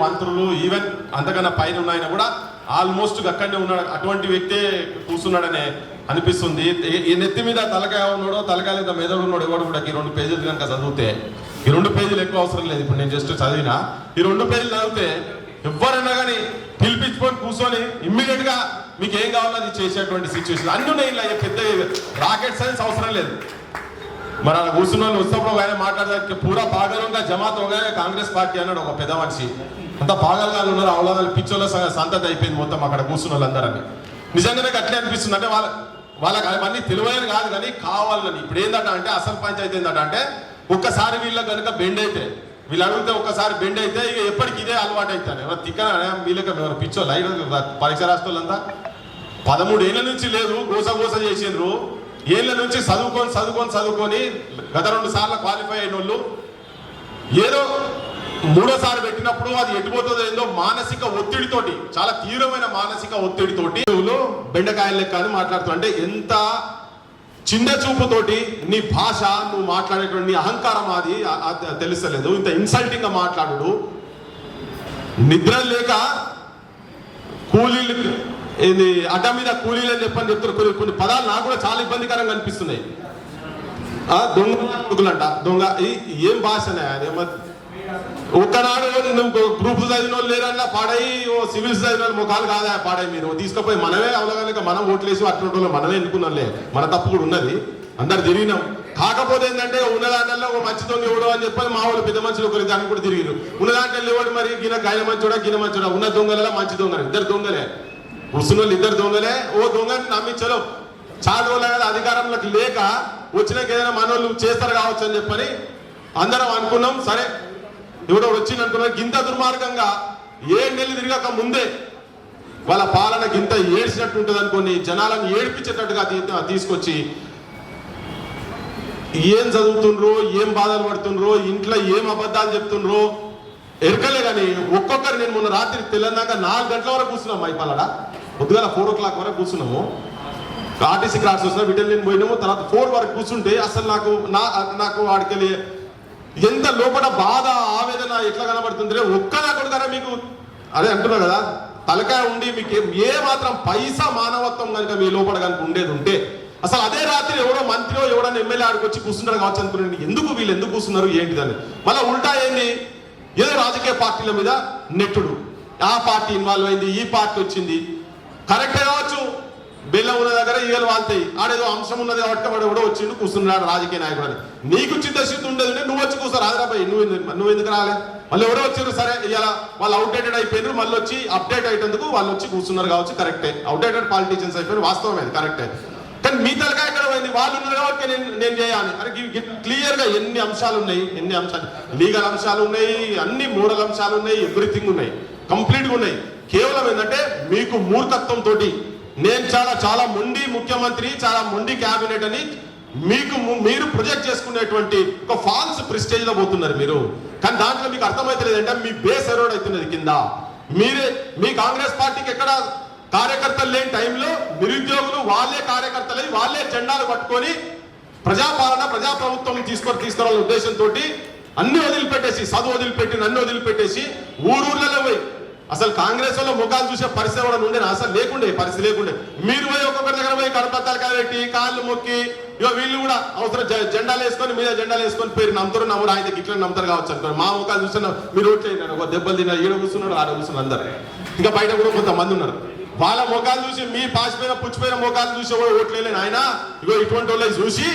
మంత్రులు ఈవెన్ అంతకన్నా పైన ఉన్నాయన కూడా ఆల్మోస్ట్ అక్కడనే ఉన్నాడు. అటువంటి వ్యక్తే కూర్చున్నాడనే అనిపిస్తుంది. ఈ- నెత్తి మీద తలకాయ ఉన్నాడో తలకాయ లేదా మెదడు ఉన్నాడు ఎవడు కూడా ఈ రెండు పేజీలు కనుక చదివితే ఈ రెండు పేజీలు ఎక్కువ అవసరం లేదు. ఇప్పుడు నేను జస్ట్ చదివిన ఈ రెండు పేజీలు చదివితే ఎవరైనా కానీ పిలిపించుకొని కూర్చొని ఇమ్మీడియట్గా మీకు ఏం కావాలో అది చేసేటువంటి సిచ్యువేషన్ అన్ని ఉన్నాయి ఇలా పెద్ద రాకెట్ సైన్స్ అవసరం లేదు. మరి అలా కూర్చున్న వాళ్ళు వచ్చినప్పుడు ఆయన మాట్లాడడానికి పూరా పాగలంగా జమాత్ కాంగ్రెస్ పార్టీ అన్నాడు ఒక పెద్ద మనిషి అంత పాగలుగా ఉన్నారు అవలాదాలు పిచ్చోళ్ళ స- సంతతి అయిపోయింది మొత్తం అక్కడ కూర్చున్న వాళ్ళందరని నిజంగానే అట్లే అనిపిస్తుంది. అంటే వాళ్ళ వాళ్ళకి అవన్నీ తెలివైన కాదు కానీ కావాలని. ఇప్పుడు ఏందట అంటే అసలు పంచాయతీ ఏందట అంటే ఒక్కసారి వీళ్ళకి కనుక బెండ్ అయితే వీళ్ళు అడిగితే ఒక్కసారి బెండ్ అయితే ఇక ఎప్పటికి ఇదే అలవాటు అవుతాను. ఎవరు తిక్కన? వీళ్ళకి ఎవరు పిచ్చోళ్ళు? పరీక్ష రాష్ట్రాలంతా పదమూడు ఏళ్ళ నుంచి లేదు గోస గోస చేసిండ్రు. ఏళ్ళ నుంచి చదువుకొని చదువుకొని చదువుకొని గత రెండు సార్లు క్వాలిఫై అయిన వాళ్ళు ఏదో మూడోసారి పెట్టినప్పుడు అది ఎటుపోతుందో ఏందో మానసిక ఒత్తిడితోటి చాలా తీవ్రమైన మానసిక ఒత్తిడితోటి నువ్వు బెండకాయల లెక్క అని మాట్లాడుతుంటే ఎంత చిన్న చూపుతోటి నీ భాష నువ్వు మాట్లాడేటువంటి నీ అహంకారం అది తెలుస్తలేదు. ఇంత ఇన్సల్టింగ్గా మాట్లాడు నిద్ర లేక కూలీలు ఇది అడ్డ మీద కూలీలు అని చెప్పని చెప్తున్నారు. కొన్ని కొన్ని పదాలు నాకు కూడా చాలా ఇబ్బందికరంగా అనిపిస్తున్నాయి. ఆ దొంగ కొడుకులంట. దొంగ ఏం భాషనే అదేమో ఒక్కనాడు నువ్వు గ్రూప్ చదివిన వాళ్ళు లేరన్నా పాడై ఓ సివిల్స్ చదివిన వాళ్ళు ముఖాలు కాదా పాడై మీరు? తీసుకుపోయి మనమే అవలగలేక మనం ఓట్లేసి అటువంటి వాళ్ళు మనమే ఎన్నుకున్నాంలే మన తప్పు కూడా ఉన్నది. అందరు తిరిగినాం. కాకపోతే ఏంటంటే ఉన్న దాంట్లో ఒక మంచి దొంగ ఇవ్వడం అని చెప్పని మా వాళ్ళు పెద్ద మనుషులు ఒకరి దాన్ని కూడా తిరిగిరు ఉన్న దాంట్లో ఎవడు మరి గిన గాయ మంచోడా గిన మంచోడా? ఉన్న దొంగలలో మంచి దొంగలు. ఇద్దరు దొంగలే. ముసలి వాళ్ళు ఇద్దరు దొంగలే. ఓ దొంగని నమ్మించలో చాలా. రోజులు కదా అధికారంలోకి లేక వచ్చినాక ఏదైనా మనోళ్ళు చేస్తారు కావచ్చు అని చెప్పని అందరం అనుకున్నాం. సరే ఎవడో వచ్చింది అనుకున్నాం గింత దుర్మార్గంగా ఏడు నెలలు తిరగక ముందే వాళ్ళ పాలన గింత ఏడ్చినట్టు ఉంటుంది అనుకోని జనాలను ఏడిపించేటట్టుగా తీసుకొచ్చి ఏం చదువుతుండ్రో ఏం బాధలు పడుతుండ్రో ఇంట్లో ఏం అబద్ధాలు చెప్తుండ్రో ఎరకలే కానీ ఒక్కొక్కరు నేను మొన్న రాత్రి తెల్లందాక నాలుగు గంటల వరకు కూర్చున్నాం మైపాలడ పొద్దుగాల ఫోర్ ఓ క్లాక్ వరకు కూర్చున్నాము. ఆర్టీసీ క్లాస్ వస్తున్నా విటమిన్ పోయినాము. తర్వాత ఫోర్ వరకు కూర్చుంటే అసలు నాకు నా నాకు వాడికి ఎంత లోపల బాధ ఆవేదన ఎట్లా కనబడుతుంది ఒక్క కొడుతారా మీకు? అదే అంటున్నా కదా తలకాయ ఉండి మీకు ఏ- మాత్రం పైసా మానవత్వం కనుక మీ లోపల కనుక ఉండేది ఉంటే అసలు అదే రాత్రి ఎవడో మంత్రియో ఎవడన్నా ఎమ్మెల్యే ఆడికి వచ్చి కూర్చున్నారు కావచ్చు అనుకున్నాను ఎందుకు వీళ్ళు ఎందుకు కూర్చున్నారు ఏంటిదని? మళ్ళీ ఉల్టా ఏంది? ఏదో రాజకీయ పార్టీల మీద నెట్టుడు. ఆ పార్టీ ఇన్వాల్వ్ అయింది ఈ పార్టీ వచ్చింది. కరెక్టే కావచ్చు. బెల్లం ఉన్న దగ్గర ఈగలు వాళ్తాయి ఆడేదో అంశం ఉన్నది కాబట్టి వాడు కూడా వచ్చిండు కూర్చున్నాడు రాజకీయ నాయకుడు అని నీకు చిత్తశుద్ధి ఉండదు నువ్వు వచ్చి కూర్చో రాజరాబాయి నువ్వు ఎందుకు- నువ్వు ఎందుకు రాలే? మళ్ళీ ఎవరో వచ్చారు సరే ఇలా వాళ్ళు అవుట్డేటెడ్ అయిపోయినారు మళ్ళీ వచ్చి అప్డేట్ అయ్యేందుకు వాళ్ళు వచ్చి కూర్చున్నారు కావచ్చు కరెక్టే. అవుట్డేటెడ్ పాలిటీషియన్స్ అయిపోయారు వాస్తవమే కరెక్టే. కానీ మీ తలకాయ ఎక్కడ పోయింది? వాళ్ళు ఉన్నారు కాబట్టి నేను నేను చేయాలి. అరే క్లియర్గా ఎన్ని అంశాలు ఉన్నాయి? ఎన్ని అంశాలు? లీగల్ అంశాలు ఉన్నాయి అన్ని మోడల్ అంశాలు ఉన్నాయి ఎవ్రీథింగ్ ఉన్నాయి. కంప్లీట్గా ఉన్నాయి. కేవలం ఏంటంటే మీకు మూర్ఖత్వం తోటి. నేను చాలా చాలా మొండి ముఖ్యమంత్రి చాలా మొండి క్యాబినెట్ అని మీకు మీరు ప్రొజెక్ట్ చేసుకునేటువంటి ఒక ఫాల్స్ ప్రిస్టేజ్లో పోతున్నారు మీరు. కానీ దాంట్లో మీకు అర్థమైతలేదు మీ బేస్ ఎరోడ్ అవుతున్నది కింద. మీరే మీ కాంగ్రెస్ పార్టీకి ఎక్కడ కార్యకర్తలు లేని టైంలో నిరుద్యోగులు వాళ్ళే కార్యకర్తలై వాళ్ళే జెండాలు పట్టుకొని ప్రజాపాలన ప్రజాప్రభుత్వం తీసుకొని తీసుకురావాలనే ఉద్దేశంతో అన్ని వదిలిపెట్టేసి చదువు వదిలిపెట్టి నన్ను వదిలిపెట్టేసి ఊరూర్లలో పోయి అసలు కాంగ్రెస్ వాళ్ళ ముఖాలు చూసే పరిస్థితి కూడా ఉండే అసలు లేకుండే పరిస్థితి లేకుండే. మీరు పోయి ఒక్కొక్కరి దగ్గర పోయి కడపత్తాలు కలబెట్టి కాళ్ళు మొక్కి ఇగో వీళ్ళు కూడా అవసరం జెండాలు వేసుకొని మీద జెండాలు వేసుకొని పేరు నమ్ముతారు నమ్ముడు ఆయన ఇట్లా నమ్ముతారు కావచ్చు అనుకోండి. మా ముఖాలు చూసిన మీరు ఓట్లేదు ఒక దెబ్బలు తిన్న ఈడ కూర్చున్నారు ఆడ కూర్చున్నారు అందరు. ఇంకా బయట కూడా కొంతమంది ఉన్నారు. వాళ్ళ ముఖాలు చూసి మీ పాసిపోయిన పుచ్చిపోయిన ముఖాలు చూసి కూడా ఓట్లేని ఆయన? ఇగో ఇటువంటి వాళ్ళని చూసి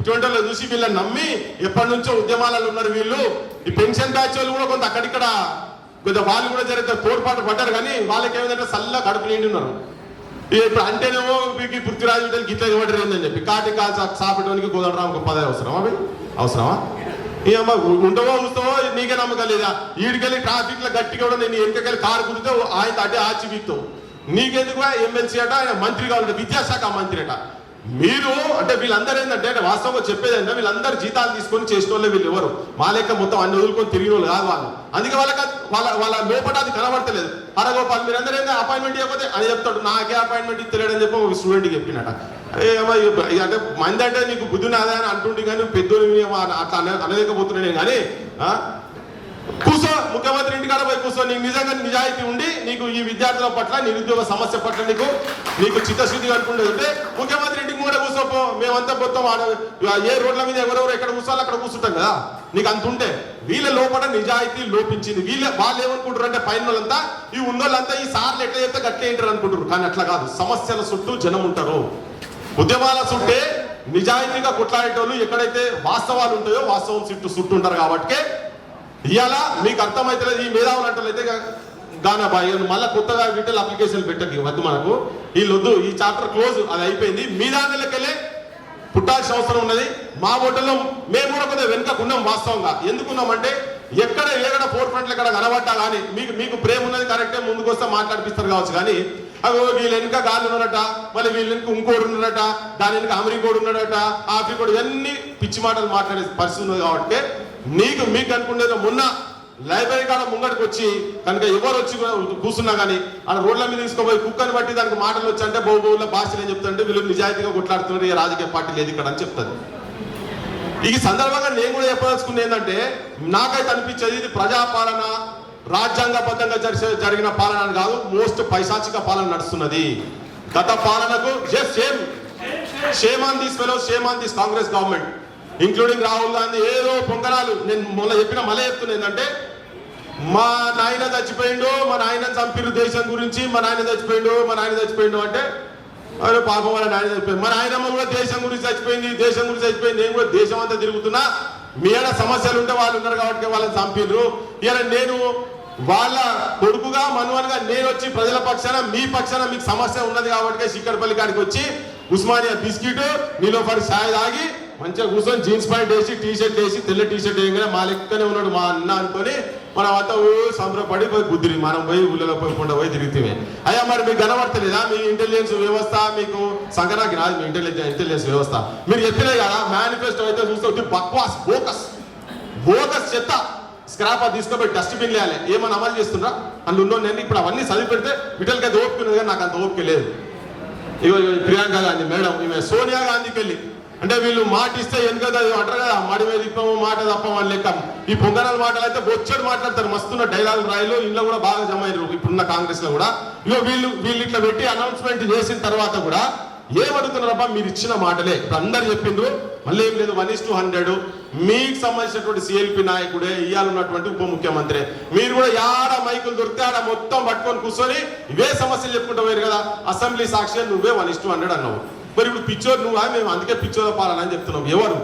ఇటువంటి వాళ్ళు చూసి వీళ్ళని నమ్మి ఎప్పటి నుంచో ఉద్యమాలలో ఉన్నారు వీళ్ళు. ఈ పెన్షన్ బ్యాచ్ వాళ్ళు కూడా కొంత అక్కడిక్కడ కొద్దిగా వాళ్ళు కూడా జరిగితే తోడ్పాటు పడ్డారు కానీ వాళ్ళకి ఏమైందంటే సల్ల కడుపు నిండి ఉన్నారు. ఇప్పుడు అంటేనేమో మీకు పృథ్వీరాజు బిడ్డలు గిట్ల ఇవ్వడం ఏందని చెప్పి కాటి కాల్చి సాపడానికి గోదండరామకు పదవి అవసరమా అవి అవసరమా? ఏమ ఉండవో చూస్తావో నీకే నమ్మకం లేదా? ఈడికెళ్ళి ట్రాఫిక్లో గట్టిగా కూడా నేను వెనకకెళ్ళి కారు కుడితే ఆయన అడ్డే ఆచి నీకెందుకు ఎమ్మెల్సీ అట ఆయన మంత్రి కావాలంటే విద్యాశాఖ మంత్రి అట. మీరు అంటే వీళ్ళందరూ ఏంటంటే అంటే వాస్తవంగా చెప్పేది అంటే వీళ్ళందరూ జీతాలు తీసుకొని చేసిన వీళ్ళు ఎవరు? మా లెక్క మొత్తం అన్ని వదులుకొని తిరిగిన వాళ్ళు కాదు వాళ్ళు. అందుకే వాళ్ళకి వాళ్ళ వాళ్ళ లోపల అది కనబడతలేదు. అరగోపాల్ మీరు అందరూ అపాయింట్మెంట్ ఇవ్వకపోతే అని చెప్తాడు. నాకే అపాయింట్మెంట్ ఇస్తలేడని చెప్పి ఒక స్టూడెంట్కి చెప్పినట. అంటే మంది అంటే నీకు బుద్ధి నాదా అని అంటుండే కానీ పెద్దోని అట్లా అనలేకపోతున్నాను కానీ కూర్చో ముఖ్యమంత్రి ఇంటికాడ పోయి కూర్చో నీకు నిజంగా నిజాయితీ ఉండి నీకు ఈ విద్యార్థుల పట్ల నిరుద్యోగ సమస్య పట్ల నీకు నీకు చిత్తశుద్ధి అనుకుంటే ఉంటే ముఖ్యమంత్రి ఇంటికి కూడా కూర్చోపో మేమంతా మొత్తం ఆడ ఏ రోడ్ల మీద ఎవరెవరు ఎక్కడ కూర్చోాలో అక్కడ కూర్చుంటాం కదా. నీకు అంత ఉంటే వీళ్ళ లోపల నిజాయితీ లోపించింది. వీళ్ళ వాళ్ళు ఏమనుకుంటారు అంటే పైన వాళ్ళంతా ఈ ఉన్నోళ్ళంతా ఈ సార్లు ఎట్లా చెప్తే గట్లే ఏంటారు అనుకుంటారు. కానీ అట్లా కాదు. సమస్యల చుట్టూ జనం ఉంటారు. ఉద్యమాల చుట్టే నిజాయితీగా కొట్లాడేటోళ్ళు ఎక్కడైతే వాస్తవాలు ఉంటాయో వాస్తవం చుట్టూ చుట్టూ ఉంటారు కాబట్టి ఇవాళ మీకు అర్థమైతలేదు ఈ మేధావులు అంటలైతే దాని బాయ్ మళ్ళీ కొత్తగా రిటైల్ అప్లికేషన్ పెట్టండి వద్దు మనకు. వీళ్ళు వద్దు ఈ చాప్టర్ క్లోజ్ అది అయిపోయింది. మీ దానిలోకెళ్ళే పుట్టాల్సిన అవసరం ఉన్నది. మా ఓటర్లో మేము కూడా కొద్దిగా వెనుకకున్నాం వాస్తవంగా. ఎందుకున్నామంటే ఎక్కడ ఎక్కడ ఫోర్ ఫ్రంట్లు ఎక్కడ కనబడ్డా కానీ మీకు మీకు ప్రేమ ఉన్నది కరెక్టే ముందుకు వస్తే మాట్లాడిపిస్తారు కావచ్చు కానీ అవి వీళ్ళ వెనుక గాలి ఉన్నారట మళ్ళీ వీళ్ళ వెనుక ఇంకోడు ఉన్నారట దాని వెనుక అమెరికోడు ఉన్నాడట ఆఫ్రికోడు ఇవన్నీ పిచ్చి మాటలు మాట్లాడే పరిస్థితి ఉన్నది కాబట్టి నీకు మీకు అనుకునేది మొన్న లైబ్రరీ కాడ ముంగడికి వచ్చి కనుక ఎవరు వచ్చి కూర్చున్నా కానీ ఆ రోడ్ల మీద తీసుకోపోయి కుక్కని బట్టి దానికి మాటలు వచ్చి అంటే బహు బహుల భాషలు ఏం చెప్తుంటే వీళ్ళు నిజాయితీగా కొట్లాడుతున్నారు ఈ రాజకీయ పార్టీ లేదు ఇక్కడ అని చెప్తుంది ఈ సందర్భంగా నేను కూడా చెప్పదలుచుకుంది ఏంటంటే నాకైతే అనిపించేది ఇది ప్రజాపాలన రాజ్యాంగబద్ధంగా జరిగే జరిగిన పాలన అని కాదు మోస్ట్ పైశాచిక పాలన నడుస్తున్నది. గత పాలనకు same shame on this fellow shame on this Congress government. Including Rahul Gandhi ఏదో పొంగరాలు. నేను మొన్న చెప్పిన మళ్ళీ చెప్తున్నా ఏంటంటే మా నాయన చచ్చిపోయిండు మా నాయన చంపిరు దేశం గురించి మా నాయన చచ్చిపోయిండు మా నాయన చచ్చిపోయిండు అంటే అరే పాపం వాళ్ళ నాయన చచ్చిపోయింది మా నాయనమ్మ కూడా దేశం గురించి చచ్చిపోయింది దేశం గురించి చచ్చిపోయింది నేను కూడా దేశం అంతా తిరుగుతున్నా. మీ ఏడ సమస్యలు ఉంటే వాళ్ళు ఉన్నారు కాబట్టి వాళ్ళని చంపిర్రు. ఇలా నేను వాళ్ళ కొడుకుగా మనువన్గా నేను వచ్చి ప్రజల పక్షాన మీ పక్షాన మీకు సమస్య ఉన్నది కాబట్టి శిక్కడపల్లి కాడికి వచ్చి ఉస్మానియా బిస్కెట్ నీలోఫర్ ఛాయ్ తాగి మంచిగా కూర్చొని జీన్స్ ప్యాంట్ వేసి టీ షర్ట్ వేసి తెల్ల టీ షర్ట్ వేయగానే మా లెక్కనే ఉన్నాడు మా అన్న అనుకొని మనం అంతా ఓ సంబరపడి పోయి బుద్ధిని మనం పోయి ఊళ్ళలో పోయి కొండ పోయి తిరుగుతామే. అయ్యా మరి మీకు కనబడతలేదా? మీ ఇంటెలిజెన్స్ వ్యవస్థ మీకు సంగనాకి రాదు మీ ఇంటెలిజెన్స్ ఇంటెలిజెన్స్ వ్యవస్థ. మీరు చెప్పినే కదా మేనిఫెస్టో అయితే చూస్తే బక్వాస్ బోకస్. బోకస్ చెత్త. స్క్రాప్ అది తీసుకుపోయి డస్ట్బిన్ లేయాలి ఏమని అమలు చేస్తున్నా అందులో ఉన్నోడు నేను ఇప్పుడు అవన్నీ చదివి పెడితే విటల్కి అది ఓపిక కానీ నాకు అంత ఓపిక లేదు. ఇగో ప్రియాంక గాంధీ మేడం ఈమె సోనియా గాంధీకి వెళ్ళి అంటే వీళ్ళు మాట ఇస్తే ఎందుకు కదా అంటారు కదా మడి మీద ఇప్పము మాట తప్పము అని లెక్క. ఈ పొంగనాల మాటలు అయితే బొచ్చడు మాట్లాడతారు మస్తున్న డైలాగ్ రాయిలు ఇంట్లో కూడా బాగా జమ అయ్యారు ఇప్పుడున్న కాంగ్రెస్లో కూడా. ఇగో వీళ్ళు వీళ్ళు ఇట్లా పెట్టి అనౌన్స్మెంట్ చేసిన తర్వాత కూడా ఏమడుగుతున్నారబ్బా మీరు ఇచ్చిన మాటలే. ఇప్పుడు అందరు చెప్పిండ్రు మళ్ళీ ఏం లేదు వన్ ఇస్ టూ హండ్రెడ్ మీకు సంబంధించినటువంటి సిఎల్పి నాయకుడే ఇవ్వాలన్నటువంటి ఉప ముఖ్యమంత్రి. మీరు కూడా యాడ మైకులు దొరికితే ఆడ మొత్తం పట్టుకొని కూర్చొని ఇవే సమస్యలు చెప్పుకుంటూ పోయారు కదా. అసెంబ్లీ సాక్షి నువ్వే వన్ ఇస్ టూ హండ్రెడ్ అన్నావు. మరి ఇప్పుడు పిచ్చోరు నువ్వు? మేము అందుకే పిచ్చోర పాలన అని చెప్తున్నాం. ఎవరు?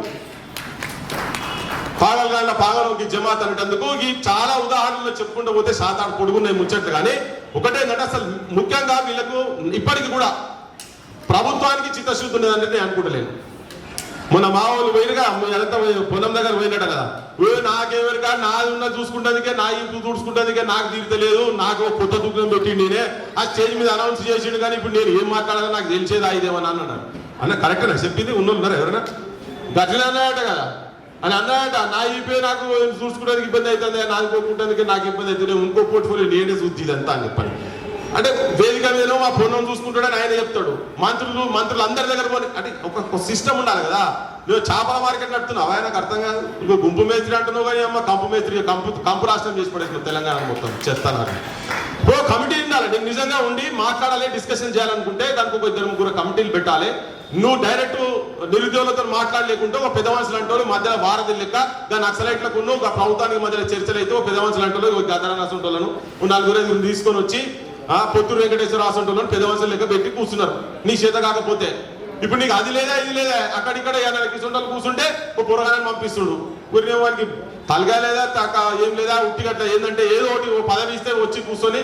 పాగలగాళ్ళ పాగలోకి జమాత్ అనేటందుకు ఈ చాలా ఉదాహరణలు చెప్పుకుంటూ పోతే శాతాడు పొడుగున్నాయి ముచ్చట్లు. కానీ ఒకటేంటంటే అసలు ముఖ్యంగా వీళ్ళకు ఇప్పటికి కూడా ప్రభుత్వానికి చిత్తశుద్ధి ఉన్నదంటే నేను అనుకుంటలేను. మొన్న మా వాళ్ళు పోయినగా ఎంత పొలం దగ్గర పోయినట కదా. ఏ నాకెవరికా? నాది ఉన్న చూసుకుంటానికే నా ఇంటి చూసుకుంటానికే నాకు తీరతలేదు నాకు ఒక కొత్త దుఃఖం పెట్టి నేనే. ఆ స్టేజ్ మీద అనౌన్స్ చేసిండు కానీ ఇప్పుడు నేను ఏం మాట్లాడాలో నాకు తెలిసేది ఇదేమని అన్నాడు. అన్న కరెక్ట్ చెప్పింది ఉన్నోళ్ళు ఎవరన్నా గట్లనే అన్నాడట కదా. అని అన్నాడట నా ఈపే నాకు చూసుకోవడానికి ఇబ్బంది అవుతుంది నాకు కొట్టుకుంటానికి నాకు ఇబ్బంది అవుతుంది ఇంకో పోర్ట్ఫోలియో నేనే చూద్ది ఇదంతా అని చెప్పని. అంటే వేదిక మీద మా ఫోన్ చూసుకుంటాడని ఆయన చెప్తాడు. మంత్రులు మంత్రులు అందరి దగ్గర పోని అంటే ఒక సిస్టమ్ ఉండాలి కదా. నువ్వు చేపల మార్కెట్ నడుతున్నావు ఆయనకు అర్థం కాదు. నువ్వు గుంపు మేస్త్రి అంటున్నావు కానీ అమ్మ కంపు మేస్త్రి కంపు కంపు రాష్ట్రం చేసి పడేసిన తెలంగాణ మొత్తం చెప్తాను ఓ కమిటీ ఉండాలి. నేను నిజంగా ఉండి మాట్లాడాలి డిస్కషన్ చేయాలనుకుంటే దానికి ఒక ఇద్దరు ముగ్గురు కమిటీలు పెట్టాలి. నువ్వు డైరెక్ట్ నిరుద్యోగులతో మాట్లాడలేకుంటే ఒక పెద్ద మనుషులు అంటే మధ్యలో వారధి లెక్క. దాని నక్సలైట్లకు ఒక ప్రభుత్వానికి మధ్యలో చర్చలు అయితే ఒక పెద్ద మనుషులు అంటే గదరాన్ని అసంటోళ్ళను నలుగురు తీసుకొని వచ్చి ఆ పొత్తూరు వెంకటేశ్వర అసంటోళ్ళను పెద్ద మనుషులు లెక్క పెట్టి కూర్చున్నారు. నీ చేత కాకపోతే. ఇప్పుడు నీకు అది లేదా ఇది లేదా? అక్కడిక్కడ ఏమైనా కిసుంటలు కూర్చుంటే ఓ పురగానే పంపిస్తుడు. ఊరినే వానికి తలగా లేదా తక ఏం లేదా? ఉట్టిగట్ల ఏంటంటే ఏదో ఒకటి పదవి ఇస్తే వచ్చి కూర్చొని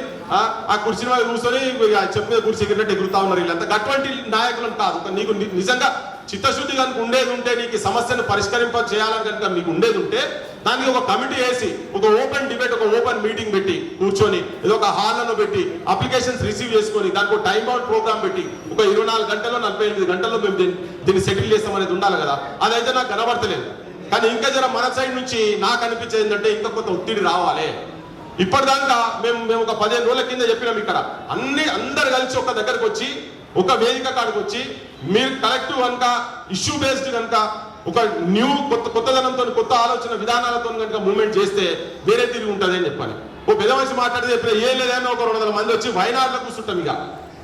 ఆ కుర్చీ మీద కూర్చొని ఇక చెప్పు మీద కుర్చీ ఎగిరినట్టు ఎగురుతా ఉన్నారు వీళ్ళంతా. అటువంటి నాయకులను కాదు. నీకు నిజంగా చిత్తశుద్ధి కనుక ఉండేది ఉంటే నీకు సమస్యను పరిష్కరింప చేయాలని కనుక మీకు ఉండేది ఉంటే దానికి ఒక కమిటీ వేసి ఒక ఓపెన్ డిబేట్ ఒక ఓపెన్ మీటింగ్ పెట్టి కూర్చొని ఏదో ఒక హాల్లను పెట్టి అప్లికేషన్స్ రిసీవ్ చేసుకొని దానికి ఒక టైం బౌండ్ ప్రోగ్రామ్ పెట్టి ఒక ఇరవై నాలుగు గంటల్లో నలభై ఎనిమిది గంటల్లో మేము దీన్ని దీన్ని సెటిల్ చేస్తాం అనేది ఉండాలి కదా. అదైతే నాకు కనబడతలేదు. కానీ ఇంకా జర మన సైడ్ నుంచి నాకు అనిపించేది ఏంటంటే ఇంకా కొంత ఒత్తిడి రావాలి. ఇప్పటిదాకా మేము మేము ఒక పదిహేను రోజుల కింద చెప్పినాం ఇక్కడ. అన్ని అందరు కలిసి ఒక దగ్గరకు వచ్చి ఒక వేదిక కాడికి వచ్చి మీరు కలెక్టివ్ కనుక ఇష్యూ బేస్డ్ కనుక ఒక న్యూ కొత్త కొత్తదనంతో కొత్త ఆలోచన విధానాలతో కనుక మూవ్మెంట్ చేస్తే వేరే తిరిగి ఉంటుంది అని చెప్పాలి. ఓ పెద్ద మనిషి మాట్లాడితే ఇప్పుడు ఏం లేదని ఒక రెండు వందల మంది వచ్చి వైనాడులో కూర్చుంటాం ఇక.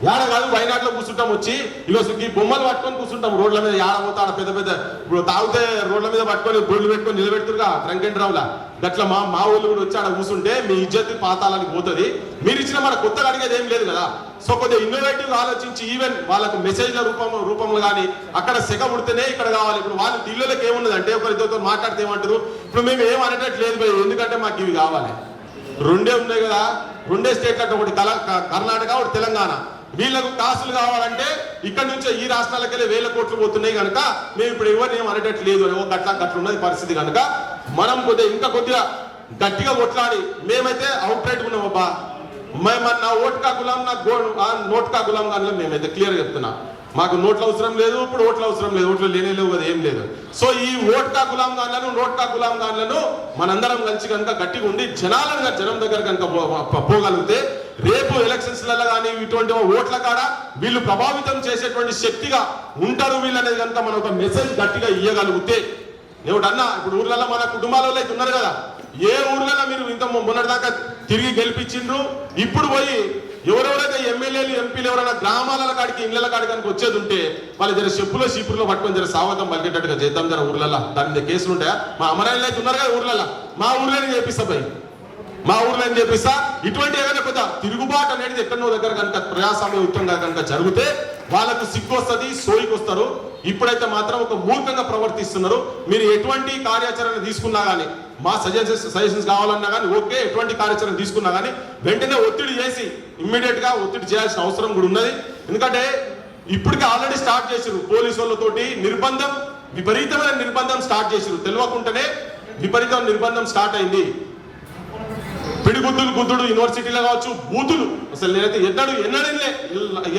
యాడ కాదు వైనాడులో కూర్చుంటాం వచ్చి. ఇగో ఈ బొమ్మలు పట్టుకొని కూర్చుంటాం రోడ్ల మీద. యాడ పోతా పెద్ద పెద్ద ఇప్పుడు తాగితే రోడ్ల మీద పట్టుకొని బొడ్లు పెట్టుకొని నిలబెడుతురుగా ట్రంక్ అండ్ గట్ల మా మా ఊళ్ళు కూడా వచ్చి ఆడ కూర్చుంటే మీ ఇజ్జత్ పాతాలని పోతుంది. మీరు ఇచ్చిన మన కొత్తగా అడిగేది ఏం లేదు కదా. సో కొద్దిగా ఇన్నోవేటివ్ ఆలోచించి ఈవెన్ వాళ్ళకు మెసేజ్ల రూపం రూపంలో కానీ అక్కడ సెగ పుడితేనే ఇక్కడ కావాలి. ఇప్పుడు వాళ్ళు ఇళ్ళకి ఏమున్నది అంటే ఒకరితో మాట్లాడితే ఏమంటారు? ఇప్పుడు మేము ఏం అనేటట్టు లేదు ఎందుకంటే మాకు ఇవి కావాలి. రెండే ఉన్నాయి కదా. రెండే స్టేట్లు అంటే ఒకటి కల- క- కర్ణాటక ఒకటి తెలంగాణ. వీళ్ళకు కాసులు కావాలంటే ఇక్కడ నుంచే ఈ రాష్ట్రాలకెళ్ళి వేల కోట్లు పోతున్నాయి కనుక మేము ఇప్పుడు ఎవరిని ఏం అనేటట్టు లేదు ఓ గట్ల గట్ల ఉన్నది పరిస్థితి కనుక మనం కొద్దిగా ఇంకా కొద్దిగా గట్టిగా కొట్లాడి మేమైతే అవుట్ రైట్ ఉన్నాం అబ్బా. మేము నా ఓట్కా గులాం నా గో నోట్కా గులాం కానీ మేమైతే క్లియర్ చెప్తున్నా. మాకు నోట్ల అవసరం లేదు ఇప్పుడు ఓట్ల అవసరం లేదు ఓట్లు లేనే లేవు కదా ఏం లేదు. సో ఈ ఓట్కా గులాం దాన్లను నోట్కా గులాం దాన్లను మనందరం కలిసి కనుక గట్టిగా ఉండి జనాలను జనం దగ్గర కనుక పోగలిగితే రేపు ఎలక్షన్స్లలో కానీ ఇటువంటి ఓట్ల కాడ వీళ్ళు ప్రభావితం చేసేటువంటి శక్తిగా ఉంటారు వీళ్ళు అనేది కనుక మనం ఒక మెసేజ్ గట్టిగా ఇవ్వగలిగితే నేను అన్నా? ఇప్పుడు ఊర్లలో మన కుటుంబాలలో అయితే ఉన్నారు కదా. ఏ ఊర్లలో మీరు ఇంత మొన్నటిదాకా తిరిగి గెలిపించిండ్రు? ఇప్పుడు పోయి ఎవరెవరైతే ఎమ్మెల్యేలు ఎంపీలు ఎవరైనా గ్రామాల కాడికి ఇళ్ళ కాడికి కనుక వచ్చేది ఉంటే వాళ్ళు జర చెప్పులో చీపుల్లో పట్టుకొని జర సావకం పలికేటట్టుగా చేద్దాం జర ఊర్లలో దాని మీద కేసులు ఉంటాయా? మా అమరాయిలు అయితే ఉన్నారు కదా ఊర్లలో మా ఊర్లోనే చేపిస్తా పోయి. మా ఊర్లో ఏం చెప్పిస్తా ఇటువంటి ఏదైనా పెద్ద తిరుగుబాటు అనేది ఎక్కడో దగ్గర కనుక ప్రజాస్వామ్యయుక్తంగా కనుక జరిగితే వాళ్ళకు సిగ్గు వస్తుంది సోయికి వస్తారు. ఇప్పుడైతే మాత్రం ఒక మూర్ఖంగా ప్రవర్తిస్తున్నారు. మీరు ఎటువంటి కార్యాచరణ తీసుకున్నా కానీ మా సజెషన్స్ సజెషన్స్ కావాలన్నా కానీ ఓకే ఎటువంటి కార్యాచరణ తీసుకున్నా కానీ వెంటనే ఒత్తిడి చేసి ఇమ్మీడియట్గా ఒత్తిడి చేయాల్సిన అవసరం కూడా ఉన్నది. ఎందుకంటే ఇప్పటికే ఆల్రెడీ స్టార్ట్ చేసారు పోలీసు వాళ్ళతోటి నిర్బంధం విపరీతమైన నిర్బంధం స్టార్ట్ చేసారు తెలియకుండానే విపరీతమైన నిర్బంధం స్టార్ట్ అయింది. పిడిగుద్దులు గుద్దుడు యూనివర్సిటీలో కావచ్చు బూతులు. అసలు నేనైతే ఎన్నడు ఎన్నడలే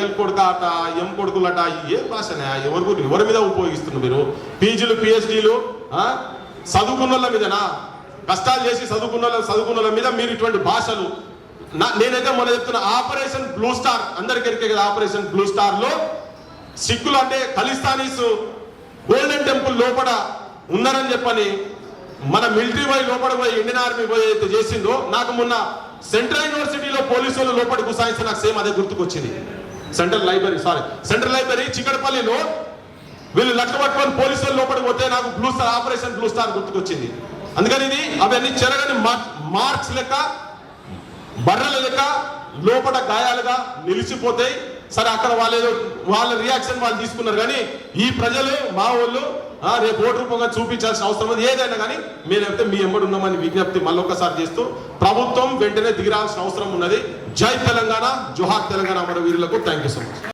ఎల్ కొడుకాట ఎం కొడుకులట ఏ భాషనే ఎవరి ఎవరి మీద ఉపయోగిస్తున్నారు మీరు? పీజీలు పిహెచ్డీలు చదువుకున్న వాళ్ళ మీదనా? కష్టాలు చేసి చదువుకున్న వాళ్ళ చదువుకున్న వాళ్ళ మీద మీరు ఇటువంటి భాషలు నా- నేనైతే మొన్న చెప్తున్న ఆపరేషన్ బ్లూ స్టార్. అందరికి ఎరికే కదా ఆపరేషన్ బ్లూ స్టార్లో సిక్కులు అంటే ఖలిస్తానీస్ గోల్డెన్ టెంపుల్ లోపల ఉన్నారని చెప్పని మన మిలిటరీ పోయి లోపల పోయి ఇండియన్ ఆర్మీ పోయి అయితే చేసిందో నాకు మొన్న సెంట్రల్ యూనివర్సిటీలో పోలీసులు వాళ్ళు లోపల గుసాయిస్తే నాకు సేమ్ అదే గుర్తుకొచ్చింది. Central library sorry central library చిక్కడపల్లిలో వీళ్ళు లక్ష పట్టుకొని పోలీసులు లోపలికి పోతే నాకు blue star operation blue star గుర్తుకొచ్చింది. అందుకని ఇది అవన్నీ చెరగని మార్క్స్ లెక్క బర్రెల లెక్క లోపల గాయాలుగా నిలిచిపోతాయి. సరే అక్కడ వాళ్ళు వాళ్ళ రియాక్షన్ వాళ్ళు తీసుకున్నారు. కానీ ఈ ప్రజలు మా వాళ్ళు రేపు ఓటు రూపంగా చూపించాల్సిన అవసరం ఉంది. ఏదైనా కానీ మీరైతే మీ ఎంబడి ఉన్నామని విజ్ఞప్తి మళ్ళొకసారి చేస్తూ ప్రభుత్వం వెంటనే దిగిరాల్సిన అవసరం ఉన్నది. జై తెలంగాణ జోహార్ తెలంగాణ అమర వీరులకు థ్యాంక్ యూ సో మచ్.